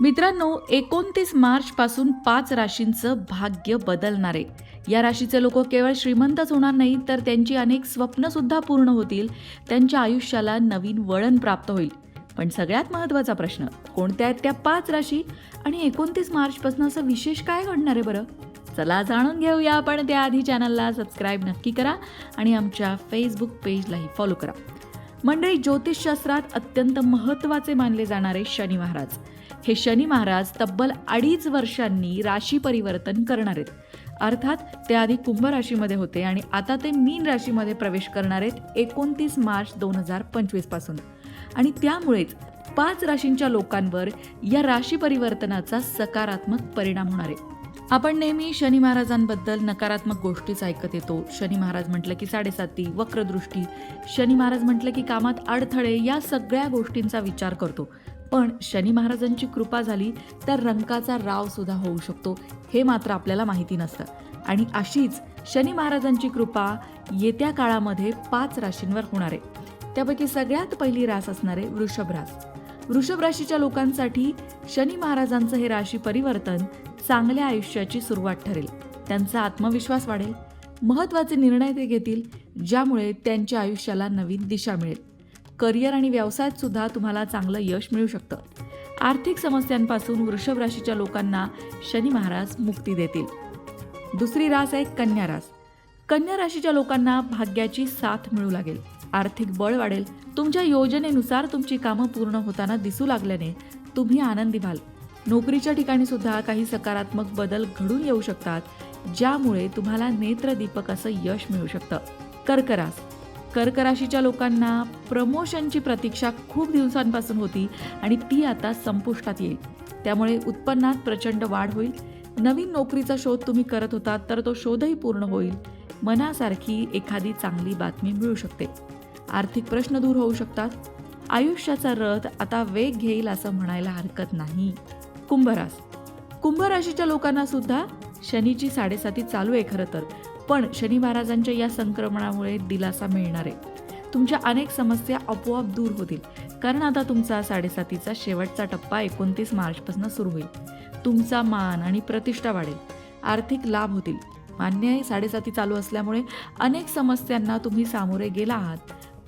मित्रांनो एकोणतीस मार्च पासून पाच राशींचं भाग्य बदलणार आहे. या राशीचे लोक केवळ श्रीमंतच होणार नाही तर त्यांची अनेक स्वप्न सुद्धा पूर्ण होतील त्यांच्या आयुष्याला नवीन वळण प्राप्त होईल. पण सगळ्यात महत्त्वाचा प्रश्न कोणत्या आहेत त्या पाच राशी? आणि एकोणतीस मार्चपासून असं विशेष काय घडणार आहे बरं? चला जाणून घेऊया आपण त्याआधी चॅनलला सबस्क्राईब नक्की करा आणि आमच्या फेसबुक पेजलाही फॉलो करा. मंडळी ज्योतिषशास्त्रात अत्यंत महत्त्वाचे मानले जाणारे शनी महाराज. हे शनी महाराज तब्बल अडीच वर्षांनी राशी परिवर्तन करणार आहेत. अर्थात ते आधी कुंभ राशीमध्ये होते आणि आता ते मीन राशीमध्ये प्रवेश करणार आहेत एकोणतीस मार्च दोन हजार पंचवीसपासून. आणि त्यामुळेच पाच राशींच्या लोकांवर या राशी परिवर्तनाचा सकारात्मक परिणाम होणार आहे. आपण नेहमी शनी महाराजांबद्दल नकारात्मक गोष्टीच ऐकत येतो. शनी महाराज म्हटलं की साडेसाती वक्रदृष्टी. शनी महाराज म्हटलं की कामात अडथळे या सगळ्या गोष्टींचा विचार करतो. पण शनी महाराजांची कृपा झाली तर रंकाचा राव सुद्धा होऊ शकतो हे मात्र आपल्याला माहिती नसतं. आणि अशीच शनी महाराजांची कृपा येत्या काळामध्ये पाच राशींवर होणार आहे. त्यापैकी सगळ्यात पहिली रास असणारे वृषभ रास. वृषभ राशीच्या लोकांसाठी शनी महाराजांचं हे राशी परिवर्तन चांगल्या आयुष्याची सुरुवात ठरेल. त्यांचा आत्मविश्वास वाढेल. महत्त्वाचे निर्णय ते घेतील ज्यामुळे त्यांच्या आयुष्याला नवीन दिशा मिळेल. करिअर आणि व्यवसायात सुद्धा तुम्हाला चांगलं यश मिळू शकतं. आर्थिक समस्यांपासून वृषभ राशीच्या लोकांना शनी महाराज मुक्ती देतील. दुसरी रास आहे कन्या रास. कन्या राशीच्या लोकांना भाग्याची साथ मिळू लागेल. आर्थिक बळ वाढेल. तुमच्या योजनेनुसार तुमची कामं पूर्ण होताना दिसू लागल्याने तुम्ही आनंदी व्हाल. नोकरीच्या ठिकाणी सुद्धा काही सकारात्मक बदल घडून येऊ शकतात ज्यामुळे तुम्हाला नेत्रदीपक असं यश मिळू शकतं. कर्करास. कर्कराशीच्या लोकांना प्रमोशनची प्रतीक्षा खूप दिवसांपासून होती आणि ती आता संपुष्टात येईल. त्यामुळे उत्पन्नात प्रचंड वाढ होईल. नवीन नोकरीचा शोध तुम्ही करत होता तर तो शोधही पूर्ण होईल. मनासारखी एखादी चांगली बातमी मिळू शकते. आर्थिक प्रश्न दूर होऊ शकतात. आयुष्याचा रथ आता वेग घेईल असं म्हणायला हरकत नाही. कुंभरास. कुंभ राशीच्या लोकांना सुद्धा शनीची साडेसाती चालू आहे खरं तर. पण शनी महाराजांच्या या संक्रमणामुळे दिलासा मिळणार आहे. तुमच्या अनेक समस्या आपोआप दूर होतील. कारण आता तुमचा साडेसातीचा शेवटचा टप्पा एकोणतीस मार्चपासून सुरू होईल. तुमचा मान आणि प्रतिष्ठा वाढेल. आर्थिक लाभ होतील. मान्य आहे साडेसाती चालू असल्यामुळे अनेक समस्यांना तुम्ही सामोरे गेला आहात.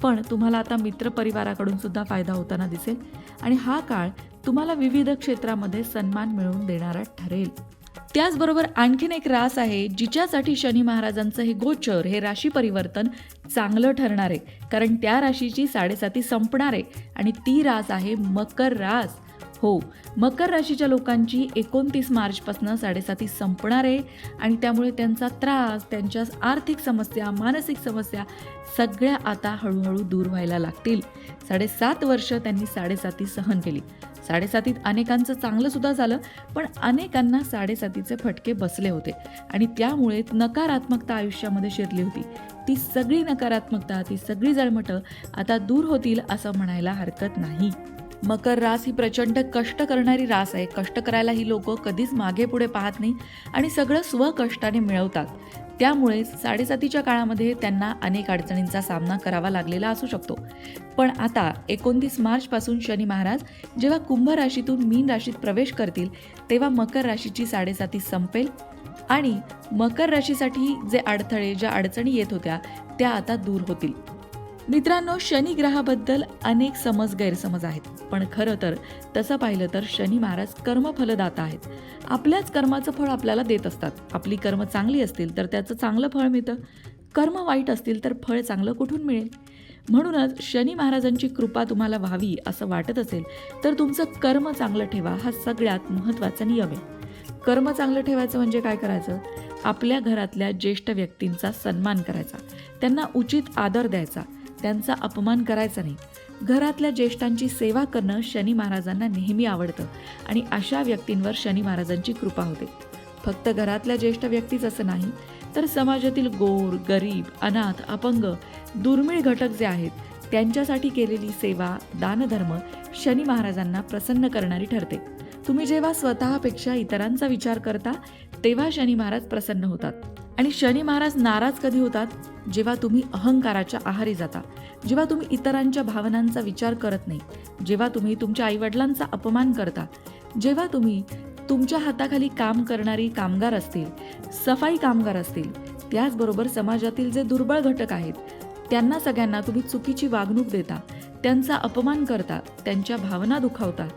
पण तुम्हाला आता मित्रपरिवाराकडून सुद्धा फायदा होताना दिसेल. आणि हा काळ तुम्हाला विविध क्षेत्रामध्ये सन्मान मिळवून देणारा ठरेल. त्याचबरोबर आणखीन एक रास आहे जिच्यासाठी शनी महाराजांचं हे गोचर हे राशी परिवर्तन चांगलं ठरणार आहे. कारण त्या राशीची साडेसाती संपणार आहे आणि ती रास आहे मकर रास. हो. मकर राशीच्या लोकांची एकोणतीस मार्चपासून साडेसाती संपणार आहे आणि त्यामुळे त्यांचा त्रास त्यांच्या आर्थिक समस्या मानसिक समस्या सगळ्या आता हळूहळू दूर व्हायला लागतील. साडेसात वर्ष त्यांनी साडेसाती सहन केली. साडेसातीत अनेकांचं चांगलंसुद्धा झालं पण अनेकांना साडेसातीचे फटके बसले होते आणि त्यामुळे नकारात्मकता आयुष्यामध्ये शिरली होती. ती सगळी नकारात्मकता ती सगळी जळमटं आता दूर होतील असं म्हणायला हरकत नाही. मकर रास ही प्रचंड कष्ट करणारी रास आहे. कष्ट करायला ही लोक कधीच मागे पुढे पाहत नाही आणि सगळं स्वकष्टाने मिळवतात. त्यामुळे साडेसातीच्या काळामध्ये त्यांना अनेक अडचणींचा सामना करावा लागलेला असू शकतो. पण आता एकोणतीस मार्चपासून शनी महाराज जेव्हा कुंभ राशीतून मीन राशीत प्रवेश करतील तेव्हा मकर राशीची साडेसाती संपेल आणि मकर राशीसाठी जे अडथळे ज्या अडचणी येत होत्या त्या आता दूर होतील. मित्रांनो शनी ग्रहाबद्दल अनेक समज गैरसमज आहेत. पण खरं तर तसं पाहिलं तर शनी महाराज कर्मफलदाता आहेत. आपल्याच कर्माचं फळ आपल्याला देत असतात. आपली कर्म चांगली असतील तर त्याचं चांगलं फळ मिळतं. कर्म वाईट असतील तर फळ चांगलं कुठून मिळेल? म्हणूनच शनी महाराजांची कृपा तुम्हाला व्हावी असं वाटत असेल तर तुमचं कर्म चांगलं ठेवा हा सगळ्यात महत्त्वाचा नियम आहे. कर्म चांगलं ठेवायचं म्हणजे काय करायचं? आपल्या घरातल्या ज्येष्ठ व्यक्तींचा सन्मान करायचा. त्यांना उचित आदर द्यायचा. त्यांचा अपमान करायचा नाही. घरातल्या ज्येष्ठांची सेवा करणं शनी महाराजांना नेहमी आवडतं आणि अशा व्यक्तींवर शनी महाराजांची कृपा होते. फक्त घरातल्या ज्येष्ठ व्यक्तीच असं नाही तर समाजातील गोर गरीब अनाथ अपंग दुर्मिळ घटक जे आहेत त्यांच्यासाठी केलेली सेवा दानधर्म शनी महाराजांना प्रसन्न करणारी ठरते. तुम्ही जेव्हा स्वतःपेक्षा इतरांचा विचार करता तेव्हा शनी महाराज प्रसन्न होतात. आणि शनी महाराज नाराज कधी होतात? जेव्हा तुम्ही अहंकाराच्या आहारी जाता. जेव्हा तुम्ही इतरांच्या भावनांचा विचार करत नाही. जेव्हा तुम्ही तुमच्या आईवडिलांचा अपमान करता. जेव्हा तुम्ही तुमच्या हाताखाली काम करणारी कामगार असतील सफाई कामगार असतील त्याचबरोबर समाजातील जे दुर्बळ घटक आहेत त्यांना सगळ्यांना तुम्ही चुकीची वागणूक देता त्यांचा अपमान करता त्यांच्या भावना दुखावता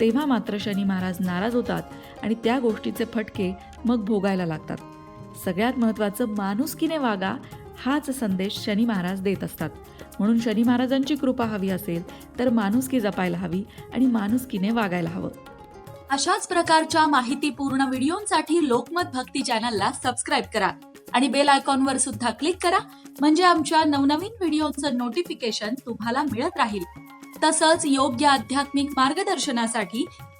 तेव्हा मात्र शनी महाराज नाराज होतात. आणि त्या गोष्टीचे फटके मग भोगायला लागतात. सगळ्यात महत्त्वाचं माणुसकीने वागा हाच संदेश शनी महाराज देत असतात. म्हणून शनी महाराजांची कृपा हवी असेल तर माणुसकी जपायला हवी आणि माणुसकीने वागायला हवं. अशाच प्रकारच्या माहितीपूर्ण व्हिडिओंसाठी लोकमत भक्ती चॅनलला सबस्क्राईब करा आणि बेल आयकॉनवर सुद्धा क्लिक करा म्हणजे आमच्या नवनवीन व्हिडिओचं नोटिफिकेशन तुम्हाला मिळत राहील. तसंच योग्य आध्यात्मिक मार्गदर्शनासाठी